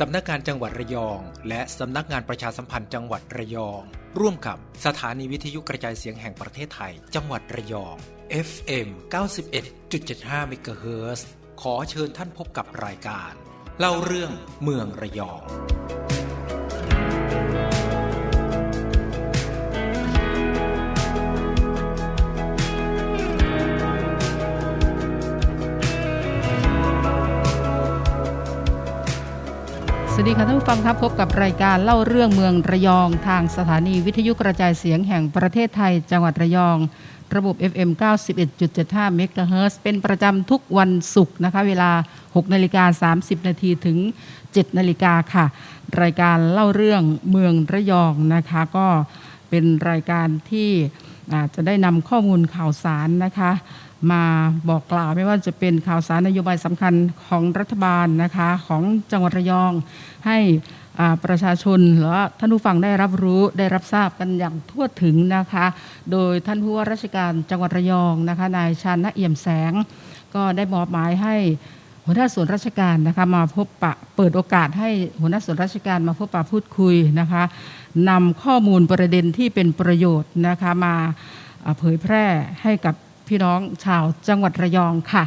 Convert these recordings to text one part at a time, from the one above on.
สำนักงานจังหวัดระยอง และสำนักงานประชาสัมพันธ์จังหวัดระยอง ร่วมกับสถานีวิทยุกระจายเสียงแห่งประเทศไทย จังหวัดระยอง FM 91.75 MHz ขอเชิญท่านพบกับรายการ เล่าเรื่องเมืองระยอง วัสดีค่ะท่านผู้ฟังครับพบกับรายการเล่าเรื่องเมืองระยอง ทางสถานีวิทยุกระจายเสียงแห่งประเทศไทย จังหวัดระยอง ระบบ FM 91.75 MHz เป็นประจำทุกวันศุกร์นะคะ เวลา 6นาฬิกา30 นาทีถึง 7นาฬิกาค่ะ รายการเล่าเรื่องเมืองระยองนะคะ ก็เป็นรายการที่จะได้นำข้อมูลข่าวสารนะคะ มาบอกกล่าวไม่ว่าจะเป็นข่าวสารนโยบายสำคัญของรัฐบาลนะคะของจังหวัดระยอง ให้ประชาชนหรือว่าท่านผู้ฟังได้รับรู้ได้รับทราบกันอย่างทั่วถึงนะคะ โดยท่านผู้ว่าราชการจังหวัดระยองนะคะนายชาญนเอี่ยมแสง ก็ได้มอบหมายให้หัวหน้าส่วนราชการนะคะมาพบปะเปิดโอกาสให้หัวหน้าส่วนราชการมาพบปะพูดคุยนะคะนำข้อมูลประเด็นที่เป็นประโยชน์นะคะมาอ่าเผยแพร่ให้กับ พี่น้องชาวจังหวัดระยองค่ะ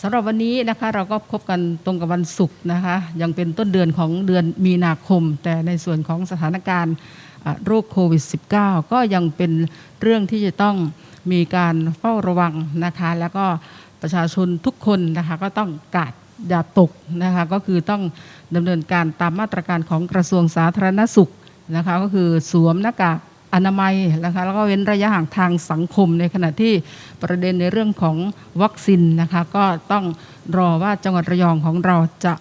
สำหรับวันนี้นะคะเราก็พบกันตรงกับวันศุกร์นะคะยังเป็นต้นเดือนของเดือนมีนาคม แต่ในส่วนของสถานการณ์โรคโควิด -19 ก็ยังเป็นเรื่องที่จะต้องมีการเฝ้าระวังนะคะ แล้วก็ประชาชนทุกคนนะคะก็ต้องกาดอย่าตกนะคะก็คือต้องดำเนินการตามมาตรการของกระทรวงสาธารณสุขนะคะก็คือสวมหน้ากาก อนามัยนะคะแล้วก็เว้นระยะห่างทางสังคมในขณะที่ประเด็นในเรื่องของวัคซีนนะคะก็ต้องรอว่าจังหวัดระยองของเราจะ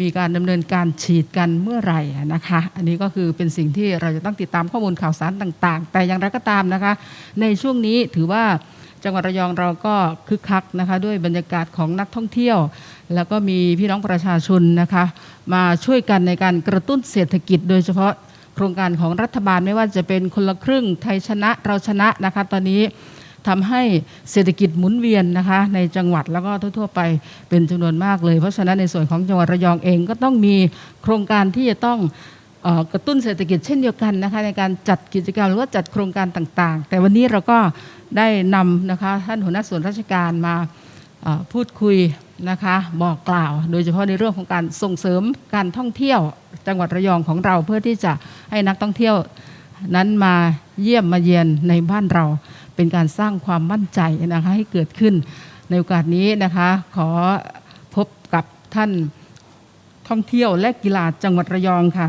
มีการดำเนินการฉีดกันเมื่อไหร่นะคะ อันนี้ก็คือเป็นสิ่งที่เราจะต้องติดตามข้อมูลข่าวสารต่างๆ แต่อย่างไรก็ตามนะคะ ในช่วงนี้ถือว่าจังหวัดระยองเราก็คึกคักนะคะ ด้วยบรรยากาศของนักท่องเที่ยว แล้วก็มีพี่น้องประชาชนนะคะ มาช่วยกันในการกระตุ้นเศรษฐกิจ โดยเฉพาะ ครงการของรัฐบาลไม่ว่าจะเป็นคนละครึ่งไทยชนะเราชนะนะคะตอนนี้ทำให้เศรษฐกิจหมุนเวียนนะคะในจังหวัดแล้วก็ทั่ว ๆ ไปเป็นจำนวนมากเลย เพราะฉะนั้นในส่วนของจังหวัดระยองเองก็ต้องมีโครงการที่จะต้องกระตุ้นเศรษฐกิจเช่นเดียวกันนะคะในการจัดกิจกรรมหรือว่าจัดโครงการต่างๆ แต่วันนี้เราก็ได้นำนะคะท่านหัวหน้าส่วนราชการมา พูดคุยนะคะบอกกล่าว โดยเฉพาะในเรื่องของการส่งเสริมการท่องเที่ยวจังหวัดระยองของเราเพื่อที่จะให้นักท่องเที่ยวนั้นมาเยี่ยมมาเยียนในบ้านเราเป็นการสร้างความมั่นใจนะคะให้เกิดขึ้นในโอกาสนี้นะคะขอพบกับท่านท่องเที่ยวและกีฬาจังหวัดระยองค่ะ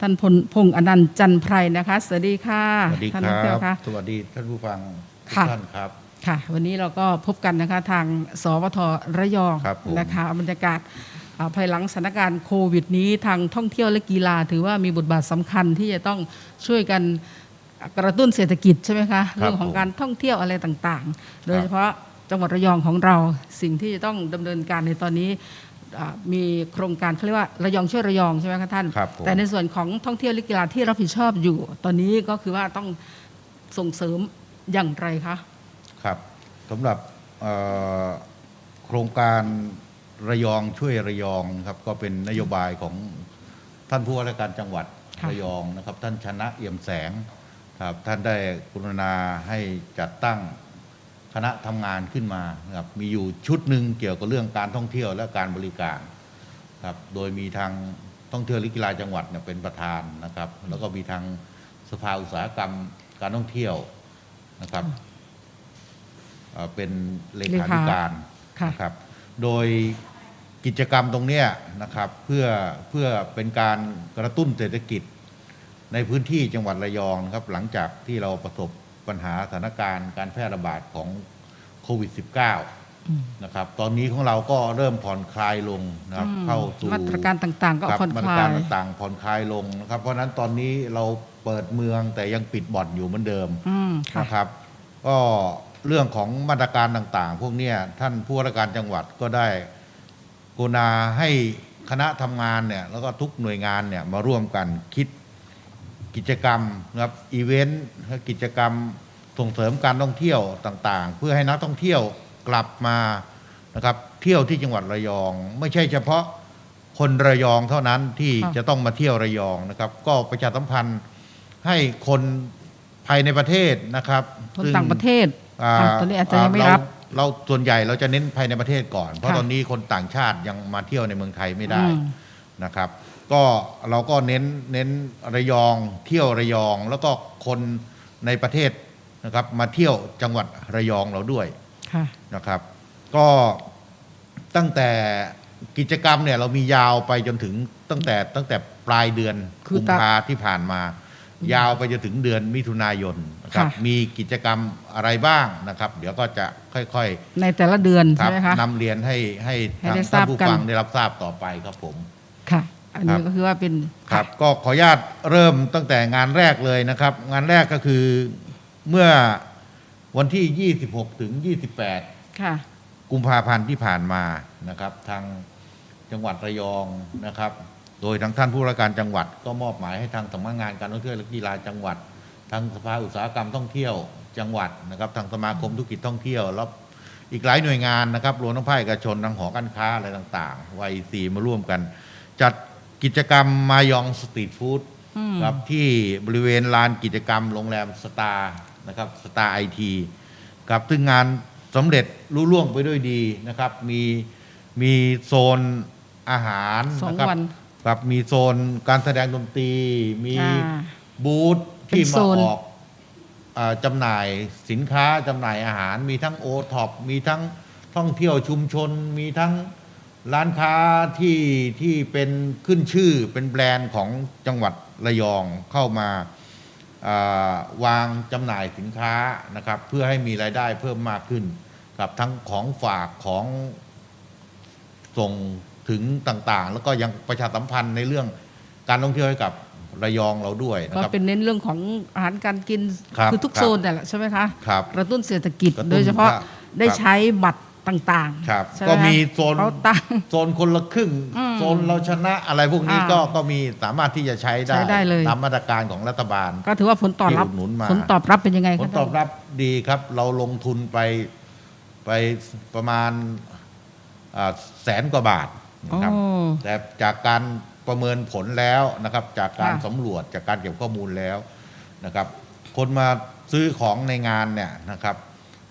ท่านพลพงษ์อนันต์จันทร์ไพรนะคะสวัสดีค่ะสวัสดีคท่านรัท่องเที่ยวบค่ะสวัสดีท่านผู้ฟังทุกค่ะท่านครับ ค่ะ วันนี้เราก็พบกันนะคะทางสวทระยองครับผมนะคะบรรยากาศอ่าภายหลังสถานการณ์โควิดนี้ทางท่องเที่ยวและกีฬา ถือว่ามีบทบาทสำคัญที่จะต้องช่วยกันกระตุ้นเศรษฐกิจใช่ไหมคะเรื่องของการท่องเที่ยวอะไรต่างๆ โดยเฉพาะจังหวัดระยองของเราสิ่งที่จะต้องดำเนินการในตอนนี้อ่ามีโครงการเขาเรียกว่าระยองช่วยระยองใช่ไหมคะท่านครับผมแต่ในส่วนของท่องเที่ยวและกีฬาที่รับผิดชอบอยู่ ตอนนี้ก็คือว่าต้องส่งเสริมอย่างไรคะครับ สำหรับเอ่อโครงการระยองช่วยระยองครับก็เป็นนโยบายของท่านผู้ว่าราชการจังหวัดค่ะระยองนะครับ ท่านชนะเอี่ยมแสงครับท่านได้กรุณาให้จัดตั้งคณะทำงานขึ้นมานะครับมีอยู่ชุดหนึ่งเกี่ยวกับเรื่องการท่องเที่ยวและการบริการครับโดยมีทางท่องเที่ยวและกีฬาจังหวัดเนี่ยเป็นประธานนะครับ แล้วก็มีทางสภาอุตสาหกรรมการท่องเที่ยวนะครับ เอ่อเป็นเลขาธิการค่ะนะครับ โดยกิจกรรมตรงเนี้ยนะครับเพื่อเพื่อเป็นการกระตุ้นเศรษฐกิจในพื้นที่จังหวัดระยองนะครับ หลังจากที่เราประสบปัญหาสถานการณ์การแพร่ระบาดของโควิด -19 นะครับ ตอนนี้ของเราก็เริ่มผ่อนคลายลงนะครับอืมเข้าสู่มาตรการต่างๆ ก็ครับผ่อนมาคตรลาการยต่างๆผ่อนคลายลงนะครับ เพราะฉะนั้นตอนนี้เราเปิดเมืองแต่ยังปิดบ่อนอยู่เหมือนเดิมอืมค่ะนะครับ ก็ เรื่องของมาตรการต่างๆ พวกเนี้ยท่านผู้ว่าราชการจังหวัดก็ได้กรุณาให้คณะทำงานเนี่ยแล้วก็ทุกหน่วยงานเนี่ยมาร่วมกันคิดกิจกรรมนะครับอีเวนต์และกิจกรรมส่งเสริมการท่องเที่ยวต่างๆ เพื่อให้นักท่องเที่ยวกลับมานะครับเที่ยวที่จังหวัดระยอง ไม่ใช่เฉพาะคนระยองเท่านั้นที่ค่ะจะต้องมาเที่ยวระยองนะครับ ก็ประชาสัมพันธ์ให้คนภายในประเทศนะครับคนซึ่ต่างประเทศอ่าอะ ตอนนี้อาจจะยังไม่รับเาเราส่วนใหญ่เราจะเน้นภายในประเทศก่อน เพราะค่ะตอนนี้คนต่างชาติยังมาเที่ยวในเมืองไทยไม่ได้อืมนะครับ ก็เราก็เน้นเน้นระยองเที่ยวระยอง แล้วก็คนในประเทศนะครับ มาเที่ยวจังหวัดระยองเราด้วยค่ะนะครับ ก็ตั้งแต่กิจกรรมเนี่ยเรามียาวไปจนถึงตั้งแต่ตั้งแต่ปลายเดือนคือกุมตะภาที่ผ่านมา ยาวไปจนถึงเดือนมิถุนายน นะครับค่ะ มีกิจกรรมอะไรบ้างนะครับ เดี๋ยวก็จะค่อยในแต่ละเดือนๆครัใช่ไหมคะ นำเรียนให้ให้ให้ทางได้ทท่าราบนผู้กัน ฟังได้รับทราบต่อไปครับผม ค่ะ อันครันี้บก็คือว่าเป็นครับก็ขออนุญาตเริ่มตั้งแต่งานแรกเลยนะครับ งานแรกก็คือเมื่อวันที่ 26 ถึง 28 ค่ะ กุมภาพันธ์ที่ผ่านมานะครับ ทางจังหวัดระยองนะครับ โดยทางท่านผู้ว่าการจังหวัดก็มอบหมายให้ทางสำนักงานการท่องเที่ยวและกีฬาจังหวัด ทางสภาอุตสาหกรรมท่องเที่ยวจังหวัดนะครับทางสมาคมธุรกิจท่องเที่ยวแล้วอีกหลายหน่วยงานนะครับรวมทั้งภาคเอกชนทางหอการค้าอะไรต่างๆวัยสีมาร่วมกัน จัดกิจกรรมมายองสตรีทฟู้ดอืมครับที่บริเวณลานกิจกรรมโรงแรมสตาร์นะครับสตาร์ไอทีครับซึ่งงานสำเร็จรุ่ล่วงไปด้วยดีนะครับ มีมีโซนอาหารสองนะครับวันครับมีโซนการแสดงดนตรี มีอ่าบูธเป็น ที่มาออกอจำหน่ายสินค้าจำหน่ายอาหาร มีทั้งโอท็อปมีทั้งท่องเที่ยวชุมชน มีทั้งร้านค้าที่ที่เป็นขึ้นชื่อเป็นแบรนด์ของจังหวัดระยองเข้ามาอ่าวางจำหน่ายสินค้านะครับ เพื่อให้มีรายได้เพิ่มมากขึ้นกับทั้งของฝากของส่งถึงต่างๆ แล้วก็ยังประชาสัมพันธ์ในเรื่องการท่องเที่ยวให้กับ ระยองเราด้วยนะก็ครับ เป็นเน้นเรื่องของอาหารการกินครับอทุกครับโซนแต่นแหละใช่ไหมคะครับกระตุ้นเศรษฐกิจกระตุ้นโดยเฉพาะครับ ได้ใช้บัตรต่างครับ ๆใช่ไหก็คะมีโซนเขาตั้ง โซนคนละครึ่ง อืมโซนเราชนะอะไรพวกนี้อ่าก็ก็มีสามารถที่จะใช้ได้ใช้ได้เลย ตามมาตรการของรัฐบาล ก็ถือว่าผลตอบรับที่อุดหนุนมา ผลตอบรับเป็นยังไงผคะลตอบรับดีครับ เราลงทุนไปไปประมาณอ่าแสนกว่าบาทโอ้นะครับแต่จากการ ประเมินผลแล้วนะครับ จากการค่ะสำรวจจากการเก็บข้อมูลแล้วนะครับ คนมาซื้อของในงานเนี่ยนะครับ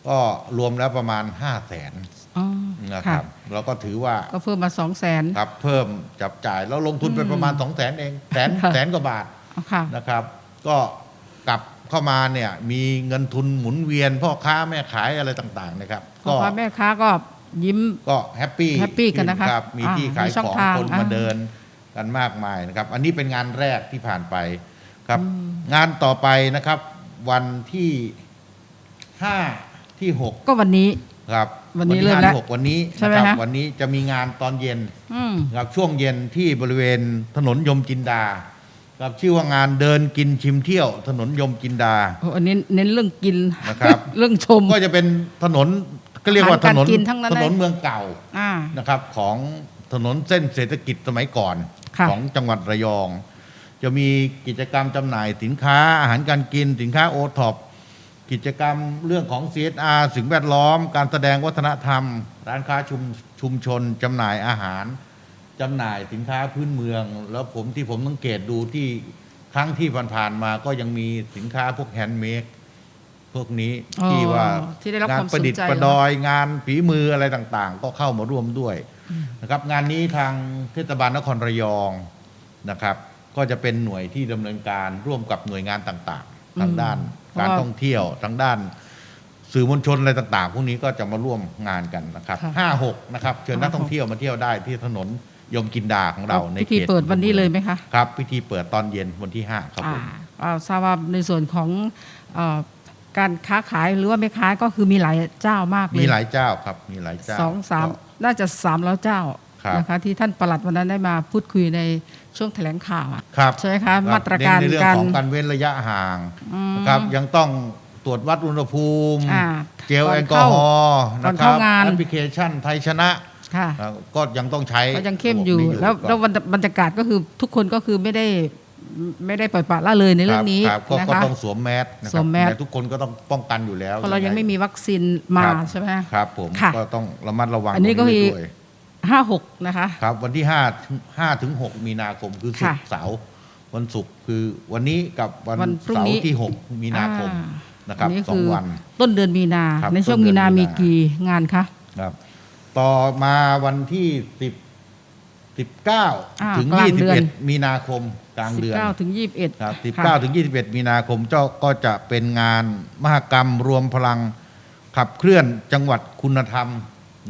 ก็รวมแล้วประมาณ 5 0 0แสนอ๋อนะคค่ะรับเราก็ถือว่าก็เพิ่มมาสองแสน ครับเพิ่มจับจ่ายแล้วลงทุนไปอืมประมาณ 2 0 0แสนเองแสนค่ะ แสนกว่าบาท ค่ะ นะครับก็กลับเข้ามาเนี่ยมีเงินทุนหมุนเวียนพ่อค้าแม่ขายอะไรต่างๆนะครับ พ่อค้าแม่ค้าก็ยิ้ม ก็แฮปปี้แฮปปี้กันนะคะรับมีอ่าที่ขายมีช่ขององทางคนมาอ่าเดิน กันมากมายนะครับ อันนี้เป็นงานแรกที่ผ่านไปครับอืมงานต่อไปนะครับ วันที่ห้าที่หกก็วันนี้ครับวันนี้ที่เริ่มห้าแล้วที่หกวันนี้ใช่ไหมนะครัฮะวันนี้จะมีงานตอนเย็นอืมครับช่วงเย็นที่บริเวณถนนยมจินดาครับชื่อว่างานเดินกินชิมเที่ยว ถนนยมจินดาโอ้อันนี้เน้นเรื่องกินนะครับเรื่องชมก็จะเป็นถนนก็เรียกว่าถนนอาหารการกินทั้งนั้นถเลยนนเมืองเก่าอ่านะครับของถนนเส้นเศรษฐกิจสมัยก่อนค่ะ ของจังหวัดระยอง จะมีกิจกรรมจำหน่ายสินค้าอาหารการกินสินค้าโอท็อปกิจกรรมเรื่องของ CSR สิ่งแวดล้อม การแสดงวัฒนธรรม ร้านค้าชุมชุมชนจำหน่ายอาหารจำหน่ายสินค้าพื้นเมือง แล้วผมที่ผมสังเกตดูที่ครั้งที่ผ่านๆมาก็ยังมีสินค้าพวกแฮนด์เมดพวกนี้อ๋อที่ว่าที่ได้รับงานความประดิษฐ์สนใจประดอยงานฝีมืออะไรต่างๆ ก็เข้ามาร่วมด้วย นะครับงานนี้ทางเทศบาลนครระยองนะครับ ก็จะเป็นหน่วยที่ดำเนินการร่วมกับหน่วยงานต่างๆ ทางด้านเพราะการว่าท่องเที่ยวทางด้านสื่อมวลชนอะไรต่างๆ พวกนี้ก็จะมาร่วมงานกันนะครับค่ะห้าหกนะครับเชิญนักห้าหกท่องเที่ยวมาเที่ยวได้ที่ถนนยมกินดาของเราในพิธีเขตเปิดวันนี้เลยไหมคะครับพิธีเปิดตอนเย็นวันที่ห้าครับผอ่ามอ่าทราบว่าในส่วนของเอ่อการค้าขายหรือว่าไม่ค้าก็คือมีหลายเจ้ามากเลยมีหลายเจ้าครับมีหลายเจ้าสองสามก็ น่าจะสามร้อยเจ้าครับนะคะที่ท่านประหลัดวันนั้นได้มาพูดคุยในช่วงแถลงข่าวอะครับใช่ไหมคะบมาตรการเน้นในเรื่องการของการเว้นระยะห่างอืมนะครับยังต้องตรวจวัดอุณหภูมิอ่าเจลก่อนแอลกอฮอล์ก่อนะนครัเข้าบงานแอปพลิเคชันไทยชนะค่ะอ่าก็ยังต้องใช้ก็ยังเข้มอยู่ระบบนี้แล้วก็แล้วบรรยากาศก็คือทุกคนก็คือไม่ได้ ไม่ได้ปล่อยปละละเลยในเรื่องนี้ครับก็นะก็คะ ต้องสวมแมสนะคสรับวมแมสต่ทุกคนก็ต้องป้องกันอยู่แล้วเพราะเรายังไม่มีวัคซีนมาครับใช่ไหม ครับผมค่ะก็ต้องระมัดระวังอันนี้ก็ตรงคือด้วยห้าหกนะคะ ครับ วันที่5 5ถึง6มีนาคมคือศุกค่ะร์เสาร์วันศุกร์คือวันนี้กับวันวันพรุ่งเสานี้ร์ที่ 6 มีนาคมอ่านะครับอัสองวัน ต้นเดือนมีนา ครับในช่วงต้นเดืมีอนนามีนามี มีกี่งานคะ ครับ ต่อมาวันที่ 10อ่า 19 ถึง กลางเดือน 21 มีนาคมกลางสิบเดือนเก้าถึงยี่สิบเอ็ดครับ 19 ถึง 21 มีนาคมเจ้าก็จะเป็นงานมหกรรมรวมพลังขับเคลื่อนจังหวัดคุณธรรม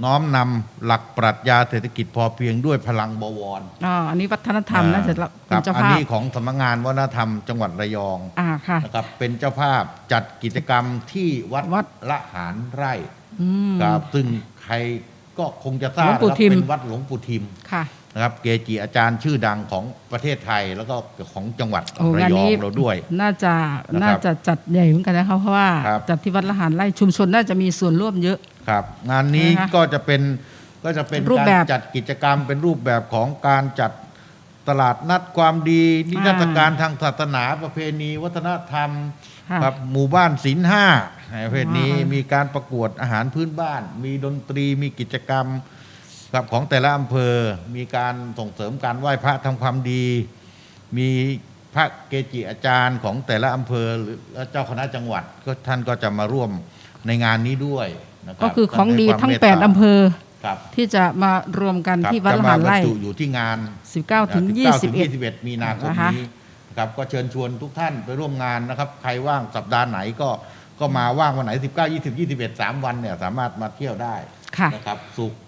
น้อมนำหลักปรัชญาเศรษฐกิจพอเพียงด้วยพลังบวรอ๋ออันนี้วัฒนธรรมน่าจะคเป็รันบเจ้าอันภาพนี้ของสำนักงานวัฒนธรรมจังหวัดระยองอ่าค่ะนะครับเป็นเจ้าภาพจัดกิจกรรมที่วัดวัดละหารไร่อืมครับซึ่งใครก็คงจะทราบหลวงปู่นะครับทิมเป็นวัดหลวงปู่ทิมค่ะ นะครับเกจิอาจารย์ชื่อดังของประเทศไทยแล้วก็ของจังหวัดโอ้ระงานยอนี้งเราด้วย น่าจะนะครับน่าจะจัดใหญ่เหมือนกันนะคะเพราะว่าครับ จัดที่วัดละหารไร่ชุมชนน่าจะมีส่วนร่วมเยอะ ครับ งานนี้นะคะก็จะเป็นก็จะเป็นรูปการแบบจัดกิจกรรมเป็นรูปแบบของการจัดตลาดนัดความดี นิทรรศการทางศาสนาประเพณี วัฒนธรรมค่ะครับหมู่บ้านศิลห้าประเภทนี้อ่ามีมีการประกวดอาหารพื้นบ้าน มีดนตรีมีกิจกรรม ครับของแต่ละอำเภอมีการส่งเสริมการไหว้พระทำความดี มีพระเกจิอาจารย์ของแต่ละอำเภอหรือเจ้าคณะจังหวัดก็ท่านก็จะมาร่วมในงานนี้ด้วยนะครับก็คือของดีท่านทั้งให้แปควาดมเมตตาอำเภอครับที่จะมารวมกันครับที่วัดจะละมาหารบรรไร่จุอยู่ที่งาน 19ถึง19ถึง21 21 มีนาคมนะคะนี้นะครับก็เชิญชวนทุกท่านไปร่วมงานนะครับ ใครว่างสัปดาห์ไหนก็ก็มาว่างวันไหน 19 20 21 3 วันเนี่ยสามารถมาเที่ยวได้ค่ะนะครับศุกร์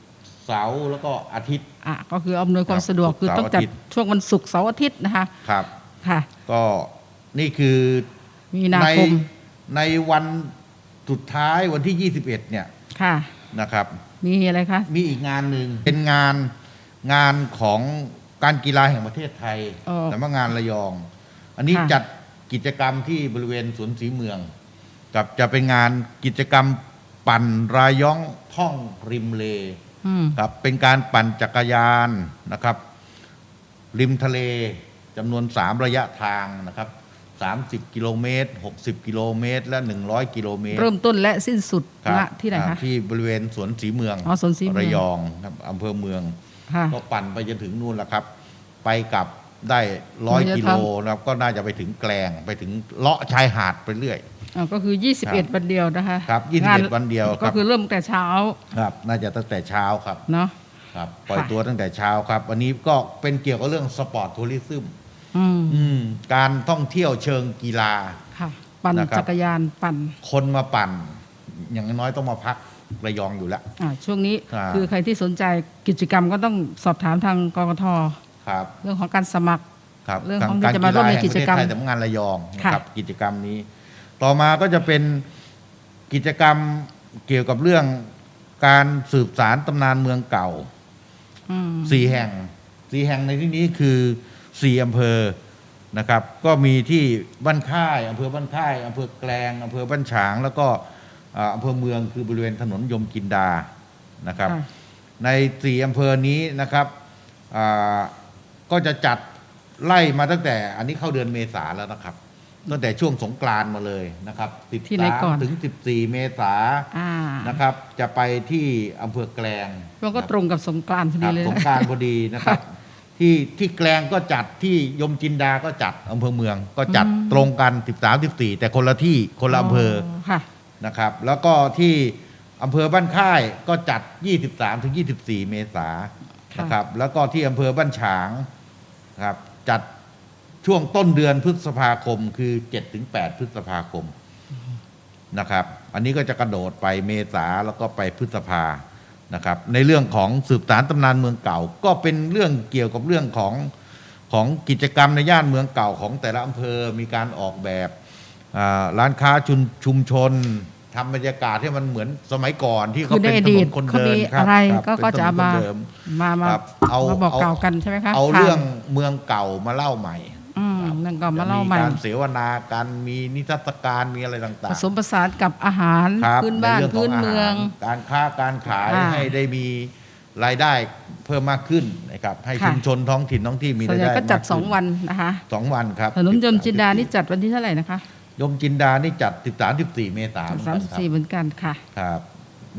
เสาร์แล้วก็อาทิตย์ อะก็คืออำนวยความครับสะดวกศุกร์คือต้องจัดเสาร์อาทิตย์ ช่วงวันศุกร์เสาร์อาทิตย์นะคะครับ ค่ะก็นี่คือมีนาในคมในวันสุดท้ายวันที่ 21 เนี่ยค่ะ นะครับ มีอะไรคะมีอีกงานหนึ่งเป็นงานงานของการกีฬาแห่งประเทศไทยอ๋อสำนักงานระยอง อันนี้ค่ะ จัดกิจกรรมที่บริเวณสวนสีเมือง กับจะเป็นงานกิจกรรมปั่นรายย่องท่องริมเล อืม ครับเป็นการปั่นจักรยานนะครับ ริมทะเลจำนวน 3 ระยะทางนะครับ 30 กิโลเมตร 60 กิโลเมตร และ 100 กิโลเมตรเริ่มต้นและสิ้นสุดครับณที่ไหนอ่าคะ ที่บริเวณสวนสีเมืองอ๋อสวนศรีเมือง ระยองครับอำเภอเมือง ค่ะ ก็ปั่นไปจนถึงนู่นแหละครับ ไปกลับ ได้ร้อยระยะกิโลทางนะครับก็น่าจะไปถึงแกลงไปถึงเลาะชายหาดไปเรื่อยอ่าก็คือ 21 วันเดียวนะคะครับงาน21 วันเดียวคก็รับคือเริ่มแต่เช้าครับ น่าจะตั้งแต่เช้าครับเนาะครับปล่อยค่ะตัวตั้งแต่เช้าครับวันนี้ก็เป็นเกี่ยวกับเรื่องสปอร์ตทัวริซึมอืมอืมการท่องเที่ยวเชิงกีฬาค่ะปั่นนะครับจักรยานปั่น คนมาปั่น อย่างน้อยๆต้องมาพักระยองอยู่แล้วอ่าช่วงนี้ครับคือใครที่สนใจกิจกรรมก็ต้องสอบถามทางกกท ครับ เรื่องของการสมัคร ครับเรื่องของการที่จะมาร่วมในกิจกรรมแห่งปะเทศไทยสำนักงานระยองนะค่ะครับ กิจกรรมนี้ ต่อมาก็จะเป็นกิจกรรมเกี่ยวกับเรื่องการสืบสารตำนานเมืองเก่าอืมสี่แห่งสี่แห่งในที่นี้คือสี่อำเภอนะครับ ก็มีที่บ้านค่ายอำเภอบ้านค่ายอำเภอแกลงอำเภอบ้านฉาง แล้วก็อ่าอำเภอเมืองคือบริเวณถนนยมกินดานะครับค่ะในสี่อำเภอนี้นะครับอ่า ก็จะจัดไล่มาตั้งแต่ อันนี้เข้าเดือนเมษาแล้วนะครับตั้งแต่ช่วงสงกรานต์มาเลยนะครับที่ไหนก่อน 13ถึง 14 เมษาอ่านะครับ จะไปที่อำเภอแกลงมันก็ตรงกับสงกรานต์พอคดีรับเลยสงกรารพอดีนะครับ ที่ที่แกลงก็จัดที่ยมจินดาก็จัดอำเภอเมือง ก็จัดตรงกัน 13 14 แต่คนละที่คนละอำเภอ ค่ะ นะครับแล้วก็ที่อำเภอบ้านค่ายก็จัด 23ถึง24 เมษาค่ะนะครับแล้วก็ที่อำเภอบ้านฉาง ครับจัดช่วงต้นเดือนพฤษภาคมคือ7ถึง8พฤษภาคมนะครับ อันนี้ก็จะกระโดดไปเมษาแล้วก็ไปพฤษภานะครับ ในเรื่องของสืบสารตำนานเมืองเก่า ก็เป็นเรื่องเกี่ยวกับเรื่องของของกิจกรรมในย่านเมืองเก่าของแต่ละอำเภอมีการออกแบบร้านค้าชุมชน ทำบรรยากาศให้มันเหมือนสมัยก่อนที่คืเขาอในเป็นอถดีนตนคนเขาเดินมีครับอะไรครับก็เป็นก็จะถนนมาคนเดิมมามาครับเอามาบอกเอา กล่าวกันใช่ไหมคะเอาค่ะเรื่องเมืองเก่ามาเล่าใหม่อืมครับนั่นก็มาจะเล่าใหม่ การเสวนาการมีนิทรรศการมีอะไรต่าผงสมผสานกับอาหารๆครับพื้นบ้านใรื่องขพื้นอาหารเมืองการค้าการขายอ่าให้ได้มีรายได้เพิ่มมากขึ้นนะครับให้ค่ะ ชุมชนท้องถิ่นท้องที่มีส่วรานยใหญ่ได้ก็จัดมากสองขึ้วันนะคะสองวันครับถนนยมจินดานี่จัดวันที่เท่าไหร่นะคะ ยมจินดานี่จัด 13 14 เมษายนสามสิบสี่เหมือนกันค่ะ ครับ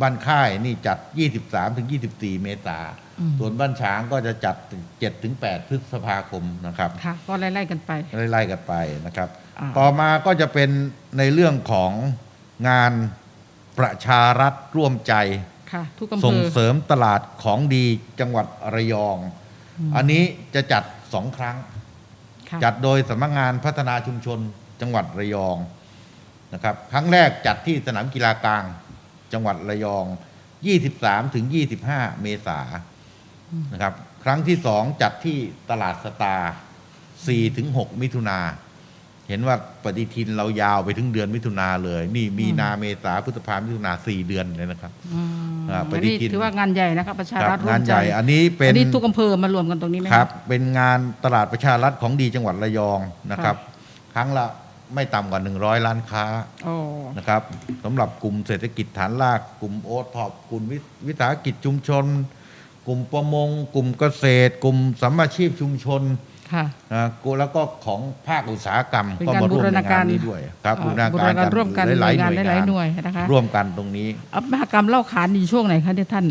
บ้านค่ายนี่จัด 23ถึง24 เมษาอืม ส่วนบ้านฉางก็จะจัด7ถึง8พฤษภาคมนะครับ ค่ะ ก็ไล่ๆกันไป ไล่ๆกันไปนะครับ อ่า ต่อมาก็จะเป็นในเรื่องของงานประชารัฐร่วมใจ ค่ะ ทุกอำเภส่งอ เสริมตลาดของดีจังหวัดระยองอันนี้จะจัดสองครั้ง ค่ะ จัดโดยสำนักงานพัฒนาชุมชน จังหวัดระยองนะครับครั้งแรกจัดที่สนามกีฬากลางจังหวัดระยอง 23 ถึง 25 เมษายนนะครับ ครั้งที่สองจัดที่ตลาดสตาร์4ถึง 6 มิถุนา เห็นว่าปฏิทินเรายาวไปถึงเดือนมิถุนาเลย นี่มีนาเมษาพฤษภามิถุนาสี่เดือนเลยนะครับอืมอ่าปอันฏินี้ทินถือว่างานใหญ่นะครับประชาครัรัฐบร่วงามนใจใหญ่อันนี้เป็นอันนี้ทุกอำเภอมารวมกันตรงนี้ไหมครับ เป็นงานตลาดประชารัฐของดีจังหวัดระยองนะครับ ครั้งละ ไม่ต่ำกว่า 100 ล้านค้าโอ้นะครับสำหรับกลุ่มเศรษฐกิจฐานราก กลุ่มโอท็อปกลุ่มวิวิสาหกิจชุมชน กลุ่มประมง กลุ่มเกษตร กลุ่มสัมมาชีพชุมชนค่ะนะกูแล้วก็ของภาคอุตสาหกรรมเป็นก็การมาร่วมบูรในณางาการนนี้ด้วยครับเอ่บูอรณาบูรการณาการร่วมกันหหน่ลาวยยๆงานหน่วยหลายงานๆหน่วยนะคะร่วมกันตรงนี้อะมหกรรมเล่าขานอยู่ช่วงไหนคะที่ท่าน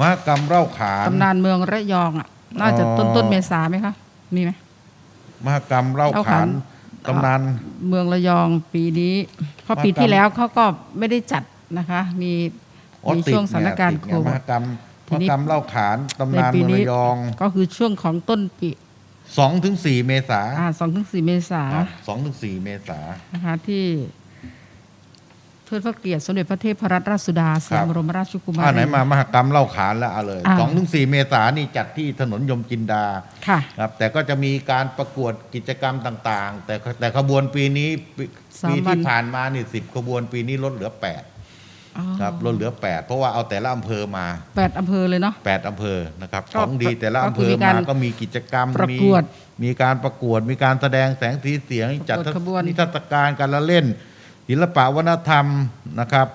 มหกรรมเล่าขานตำนานเมืองระยองอะน่าจะอ๋อต้นต้นเมษาไหมคะมีไหมมหกรรมเล่าเล่าขานขาน ตำนานเมืองระยองปีนี้เพราะมหกรรมปีที่แล้วเขาก็ไม่ได้จัดนะคะ มีอ๋อมีติดช่วงสถานการณ์ไงโคติดไงมวิหดกรรมทีมหนี้กรรมเล่าขานตำในนานปีเมืองนี้ระยอง ก็คือช่วงของต้นปีสองถึงสี่เมษาอ่าสองถึงสี่เมษาสองถึงสี่เมษานะคะที่ เทิดพระเกียรติสมเด็จพระเทพรัตนราชสุดาสยามบรมราชกุมาอ่าไหนรีมามหกรรมเล่าขานแล้วเอาเลยอ่า สองถึงสี่เมษานี่จัดที่ถนนยมจินดา ค่ะ ครับแต่ก็จะมีการประกวดกิจกรรมต่างๆ แต่แต่ขบวนปีนี้ปีสามปีวัที่น ผ่านมานี่สิบขบวนปีนี้ลดเหลือแปดอ๋อครับลดเหลือแปดเพราะว่าเอาแต่ละอำเภอมาแปดอำเภอเลยเนาะ แปดอำเภอนะครับก็ของดีแต่ละก็อำคืเภออมีการมาก็มีกิจกรรมประมีกวดมีการประกวดมีการแสดงแสงสีเสียง จัดประกวดขบวน นิทรรศการการละเล่น ศิลปะวัฒนธรรมนะครับ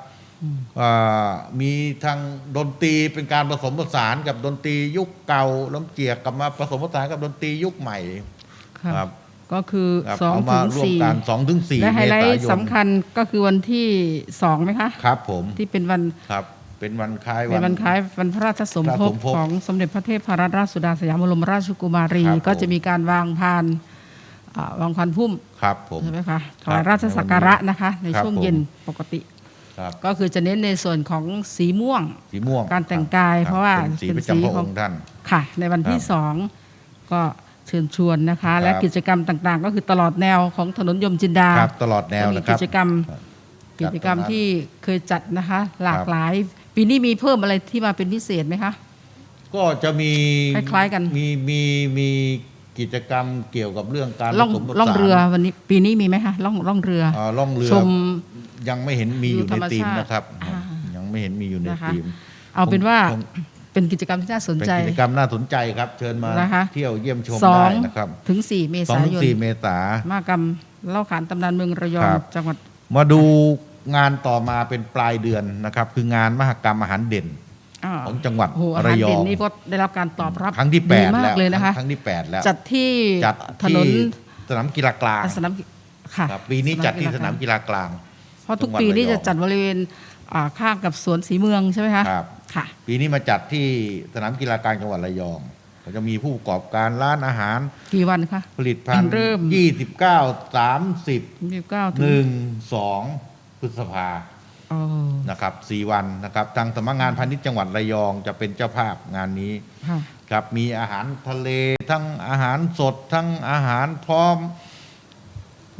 อ่ามีทางดนตรีเป็นการผสมผสานกับดนตรียุคเก่าล้ำเจียกกลับมาผสมผสานกับดนตรียุคใหม่ค่ะครับก็คือครับสองเอาถึมางร่วมสี่กันสองถึงสี่และไฮเมไลษายท์นสำคัญก็คือวันที่สองไหมคะครับ ผมที่เป็นวันครับ เป็นวันคล้ายเป็นวันคล้ายวันพระราชสมภพพระสมภพของสมเด็จพระเทพรัตนราชสุดาสยามบรมราชกุมารีครับผมก็จะมีการวางพานอ่า วางพานพุ่มครับผมใช่ไหมคะถครับวายราชสักการะนะคะ ในครับช่วงผมเย็นปกติครับก็คือจะเน้นในส่วนของสีม่วง สีม่วง การแต่งกายคบเพราะว่าป็นสีเป็นประสีจำพระขอองงค์ท่านค่ะ ในวันที่ครับสองก็เชิญชวนนะคะครับและกิจกรรมต่างๆ ก็คือตลอดแนวของถนนยมจินดาครับตลอดแนวก็มีนะครักิบจกรรมครับกิจกรรมจัดตรงนั้นที่เคยจัดนะคะ หลากครับหลาย ปีนี้มีเพิ่มอะไรที่มาเป็นพิเศษไหมคะก็จะมีคล้ายๆกันมีมีมี กิจกรรมเกี่ยวกับเรื่องการล่องผสมผสานล่องเรือวันนี้ปีนี้มีไหมคะล่องล่องเรืออ่าล่องเรือชม ยังไม่เห็นมีอยู่ธรในรมทีมชาตินะครับ อ่ายังไม่เห็นมีอยู่ในนะคะทีมเอาเป็นว่าคงเป็นกิจกรรมที่น่าสนเป็นใจ กิจกรรมน่าสนใจครับ เชิญมานะคะ เที่ยวเยี่ยมชมสอได้งนะครับถึงสี่เมสองษาถึยงนสี่เมษา มากรรมเล่าขานตำนานเมืองระยองครับ จังหวัด มาดูงานต่อมาเป็นปลายเดือนนะครับ คืองานมหกรรมอาหารเด่นอ่า ของจังหวัดโอ้โหอาระหารยอเด่นง นี่ก็ได้รับการตอบรับครั้งที่ดีแปดมาแล้กวเลยนะคะ ครั้งที่แปดแล้วจัดที่จัดถนนที่สนามกีฬากลางสนามกีค่ะครับปีนี้จัดที่สนามกีฬากลาง เพราะทุกปีนี่จะจัดบริเวณอ่าข้างกับสวนสีเมืองใช่ไหมคะครับ ค่ะ ปีนี้มาจัดที่สนามกีฬากลางจังหวัดระยองก็จะมีผู้ประกอบการร้านอาหารกี่วันคะ ผลิตภัณฑ์เริ่ม29 30ยี่สิบเก้าถึง1 2พฤษภาอ๋อ นะครับ4วันนะครับทางสำนักงานพาณิชย์จังหวัดระยองจะเป็นเจ้าภาพงานนี้ค่ะครับมีอาหารทะเลทั้งอาหารสดทั้งอาหารพร้อม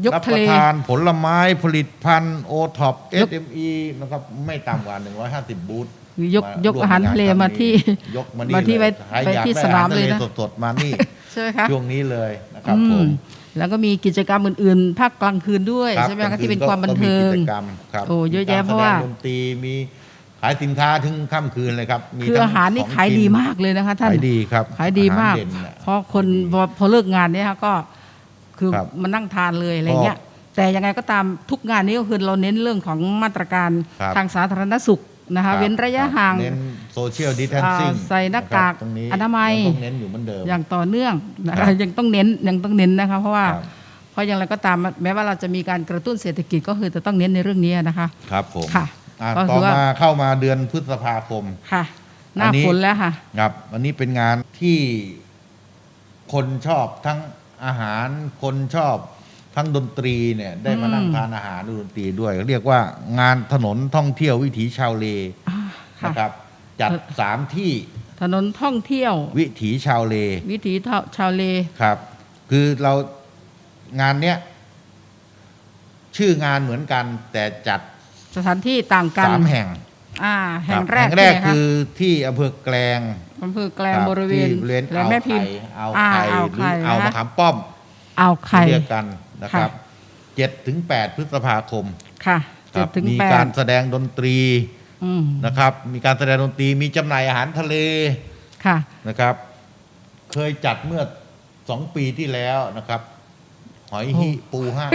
ยกรับทะปเลระทานผลไม้ผลิตภัณฑ์โอท็อปยก SME นะครับไม่ต่ำกว่า150บูธยกมายกอาหารทะเลมาที่ยกมานี่มาที่เลยไว้ใครไว้อยากที่ได้สนามอหรทะเลยนะสดๆมานี่ใช่ไหมคะช่วงนี้เลยนะครับอืผมม แล้วก็มีกิจกรรมอื่นๆภาคกลางคืนด้วยรับใช่ไหมกลคะงที่เป็นก็ความบันเทิงก็มีกิจกรรมครับโอ้เยอะแยะมีกเพราะว่าแสดงดนตรีมีขายสินค้าถึงค่ำคืนเลยครับมีคือทั้งอาหารนี่ขงขายกิดีมากเลยนะคะท่านขายดีครับขายดีมากอหรเด่นน่ะเพราะคนพอพอเลิกงานเนี่ยก็คือครับมานั่งทานเลยอะไรเงี้ยก็แต่ยังไงก็ตามทุกงานนี้ก็คือเราเน้นเรื่องของมาตรการครับทางสาธารณสุข นะคคะบเว้นระยะห่างเน้นโซเชียลดิสแทนซิ่งอ่าใส่หน้ากากตรงนี้อนามัยงต้องเน้นอยู่เหมือนเดิมอย่างต่อเนื่องนะครัคะบยังต้องเน้นยังต้องเน้นนะคะเพราะว่าครับเพราะอย่างไรก็ตามแม้ว่าเราจะมีการกระตุ้นเศรษฐกิจก็คือจะต้องเน้นในเรื่องนี้นะคะ ครับผมค่ะอ่าก็ต่คืออว่ามาเข้ามาเดือนพฤษภาคมค่ะหน้าอันนี้ฝนแล้วค่ะครับวันนี้เป็นงานที่คนชอบทั้งอาหารคนชอบ ทั้งดนตรีเนี่ยได้มานั่งอืมทานอาหารดูดนตรีด้วย เรียกว่างานถนนท่องเที่ยววิถีชาวเลอ่าค่ะนะครับ จัดเอ่อสามที่ถนนท่องเที่ยว วิถีชาวเลวิถีชาวเลครับ คือเรางานเนี้ยชื่องานเหมือนกัน แต่จัดสถานที่ต่างกันสามแห่งอ่าแห่คงบแรกแห่งแรกที่ไหนคืคะอที่อำเภอแกลงอำเภอแกลงครับบริเวณที่บริเวณและอ่าวแม่พิไข่มพ์อ่าวอ่าไข่อ่าวหรือไข่อ่าวนะมะคะขามป้อม อ่าวไข่เรียกกันนะครับค่ะเจ็ดถึงแปดพฤษภาคมค่ะคเจ็รัดบถึงมีแปการดแสดงดนตรีอืมนะครับ มีการแสดงดนตรีมีจำหน่ายอาหารทะเลค่ะ นะครับ เคยจัดเมื่อสองปีที่แล้วนะครับ หอยฮิโอ้ปูฮะ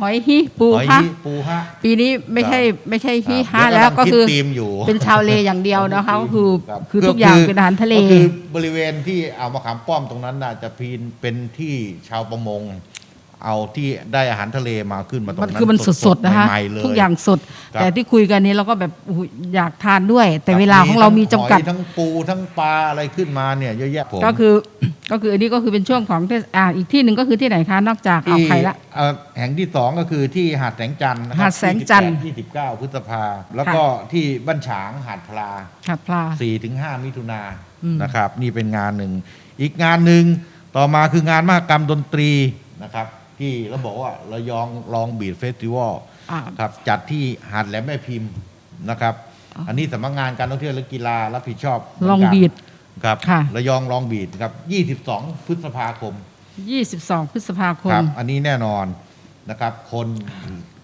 หอยฮิปูหอยฮะฮิปูฮะ ปีนี้ไม่ใช่ไม่ใช่ฮิครัฮะบแล้วเดี๋ยก็กำลังคือดธีมอยู่เป็นชาวเลอย่างเดียวนะคะก็คือรับคือทุกอย่างเป็นอาหารทะเลก็คือบริเวณที่เอามะขามป้อมตรงนั้นน่ะจะพีนเป็นที่ชาวประมง เอาที่ได้อาหารทะเลมาขึ้นมาตรงมันนั้นคือมันสดๆนะคะใหม่ๆเลย ทุกอย่างสด ครับ แต่ที่คุยกันนี้เราก็แบบอุ๊ยอยากทานด้วย แต่ครับเวลาของเรามีจำกัด ทั้หอยทั้งปูทั้งปลาอะไรขึ้นมาเนี่ยเยอะแยะผมก็คือ ก็คืออันนี้ก็คือเป็นช่วงของเทศอ่าอีกที่หนึ่งก็คือที่ไหนคะนอกจากอ่าวที่ไข่ละ เอ่อแห่งที่สองก็คือที่หาดแสงจันทร์นะครัหาดแสงจันทร์ยี่สิบเก้าพฤษภาแล้วก็ที่บ้านฉางหาดพลาค่ะปลาสี่ถึงห้ามิถุนาอืมนะครับ นี่เป็นงานหนึ่ง อีกงานหนึ่งต่อมาคืองานมหกรรมดนตรีนะครับ ที่เราบอกว่าระยองลองบีดเฟสติวัลอ่า ครับจัดที่หาดแหลมแม่พิมพ์นะครับอ๋ออัอันนี้สำนักงานการท่องเที่ยวและกีฬารับผิดชอบลองบีด ครับค่ะ ระยองลองบีดครับ22 พฤษภาคม 22 พฤษภาคคม รับ อันนี้แน่นอนนะครับ คน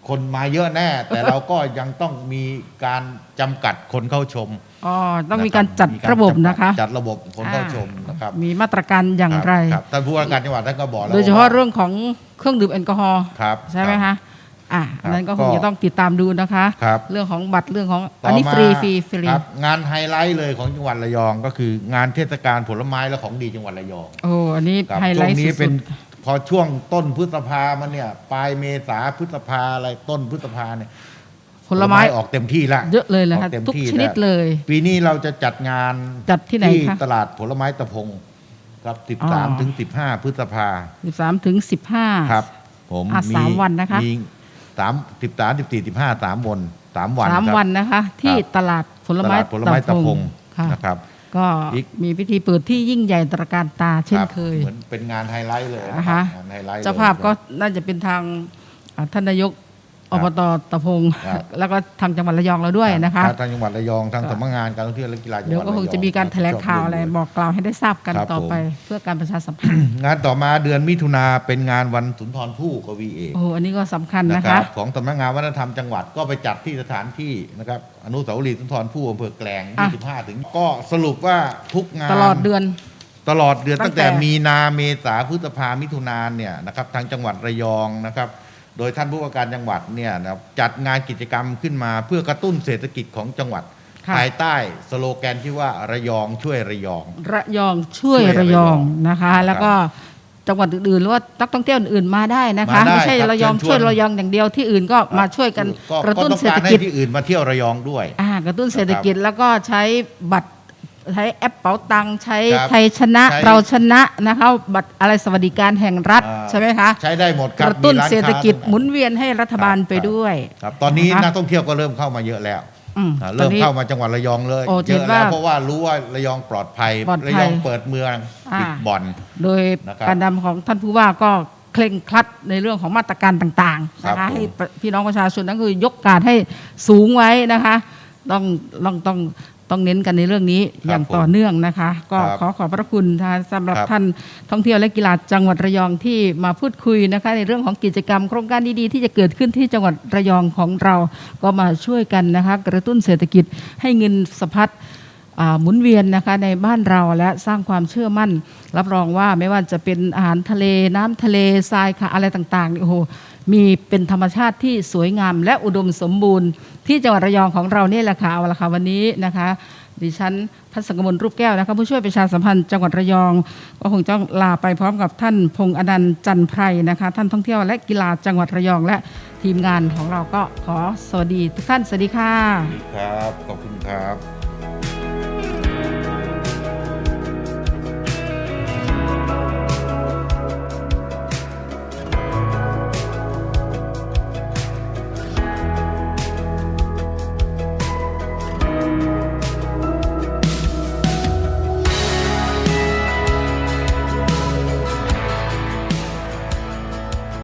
คนมาเยอะแน่ แต่เราก็ยังต้องมีการจำกัดคนเข้าชม อ๋อต้องมีนะคการจัดมีระบบจำกันะคะ จัดระบบคนเข้าชมนะครับมีมาตรการอย่างไรครับท่านผู้ว่าการจังหวัดท่านก็บอกแล้วโดยเฉพาะว่เรื่องของเครื่องดื่มแอลกอฮอล์ครับใช่ไหมรัคะบอ่าอันนั้นก็ครับคงก็จะต้องติดตามดูนะคะครับเรื่องของบัตรเรื่องของต่อันนี้มาฟรีฟรีฟรีครับงานไฮไลท์เลยของจังหวัดระยอง ก็คืองานเทศกาลผลไม้และของดีจังหวัดระยองโอ้อันนี้ครับไฮไลช่วงท์นี้สุเป็นดพอช่วงต้นพฤษภามันเนี่ยปลายเมษาพฤษภาอะไรต้นพฤษภาเนี่ยๆ ผลไม้ออกเต็มที่แล้วเยอะเลยนะอคะอกเต็มทุกที่ชนิดแล้วเลย ปีนี้เราจะจัดงานจัดที่ไหนคะตลาดผลไม้ตะพงครับอ๋อ13 ถึง 15 พฤษภา 13 ถึง 15 ครับ ผมอะสามวันนะคะมีสามสิบสามสิบสี่สิบห้าสามวันสามวันสามครับวันนะคะ ที่ครับตลาดผลตไม้ลาดผลไม้ตะพงค่ะนะครับ ก็อีกมีพิธีเปิดที่ยิ่งใหญ่ตระการตาเช่นรับเคยเหมือนเป็นงานไฮไลท์เลยนะนะครัคะบงานไฮไลท์ลยเจ้าภาพก็น่าจะเป็นทางอ่าท่านนายกครั อบบตตะพงครับ แล้วก็ทางจังหวัดระยองเราด้วยนะคะ ทางจังหวัดระยองทางสำนักงานการท่องเที่ยวและกีฬาจังหวัดเดี๋ยวก็คงจะมีการแถลงข่าวอะไรบบอกกล่าวให้ได้ทราบกันครับต่อผมไป เพื่อการประชาสัมพันธ์งานต่อมาเดือนมิถุนาเป็นงานวันสุนทรภู่กวีเอก โอ้โหอันนี้ก็สำคัญนะนะครัคะบของสำนักงานวัฒนธรรมจังหวัดก็ไปจัดที่สถานที่นะครับอนุสาวรีย์สุนทรภู่อำเภอแกลง อะ 25 ถึง ก็สรุปว่าทุกงานตลอดเดือน ตลอดเดือนตั้ตั้งงแต่แต่มีนาเมษาพฤษภามิถุนาเนี่ยนะครับทางจังหวัดระยองนะครับ โดยท่านผู้ว่าการจังหวัดเนี่ยนะครับจัดงานกิจกรรมขึ้นมา เพื่อกระตุ้นเศรษฐกิจของจังหวัดค่ะภายใต้สโลแกนที่ว่าระยองช่วยระยอง ระยองช่วยช่วยระระยยอองงนะคะ แล้วก็จังหวัดอื่นๆหรือว่านักท่องเที่ยวอื่นๆมาได้นะคะมาได้ไม่ใช่ครับระยองเชิญชวนช่วยระยองอย่างเดียวที่อื่นก็มาช่วยกันก็กระตุ้นก็ต้องเศรษกาฐรให้กิจที่อื่นมาเที่ยวระยองด้วยอ่ากระตุ้นเศรษฐกิจแล้วก็ใช้บัตร ใช้แอปเป๋าตังค์ใช้ครับไทยชนะใช้ เราชนะนะคะบัตรอะไรสวัสดิการแห่งรัฐอ่าใช่ไหมคะใช้ได้หมดคกรับระตุ้นมีาเศรษฐกิจค้าหมุนเวียนให้รัฐบาลครับไปด้วย ครับตอนนี้นะคะนักท่องเที่ยวก็เริ่มเข้ามาเยอะแล้วอืมอ่าตอเริ่นมนี้เข้ามาจังหวัดระยองเลยโอ้เยอะเห็นแล้วว่าเพราะว่ารู้ว่าระยองปลอดภัยปลอดภัยระยองเปิดเมืองอ่า ปิดบ่อน โดยนะครับการนำของท่านผู้ว่าก็เคร่งครัดในเรื่องของมาตรการต่างๆครับนะคะผม ให้พี่น้องประชาชนนั่นคือยกการให้สูงไว้นะคะ ต้องต้องต้อง ต้องเน้นกันในเรื่องนี้อย่างต่อเนื่องนะคะ ก็ครับขอขอบพระคุณนะคะสำหรับครับท่านท่องเที่ยวและกีฬาจังหวัดระยองที่มาพูดคุยนะคะ ในเรื่องของกิจกรรม โครงการดีๆที่จะเกิดขึ้นที่จังหวัดระยองของเราก็มาช่วยกันนะคะ กระตุ้นเศรษฐกิจให้เงินสะพัดอ่าหมุนเวียนนะคะในบ้านเราและสร้างความเชื่อมั่น รับรองว่าไม่ว่าจะเป็นอาหารทะเลน้ำทะเลทรายค่ะอะไรต่างๆนี่โอ้โห มีเป็นธรรมชาติที่สวยงามและอุดมสมบูรณ์ ที่จังหวัดระยองของเราเนี่ยแหละค่ะเอาละค่ะวันนี้นะคะ ดิฉันพัสกมลรูปแก้วนะคะผู้ช่วยประชาสัมพันธ์จังหวัดระยอง ก็คงต้องลาไปพร้อมกับท่านพงษ์อนันต์จันไพรนะคะ ท่านท่องเที่ยวและกีฬาจังหวัดระยองและทีมงานของเราก็ขอสวัสดีทุกท่านสวัสดีค่ะ ครับ ขอบคุณครับ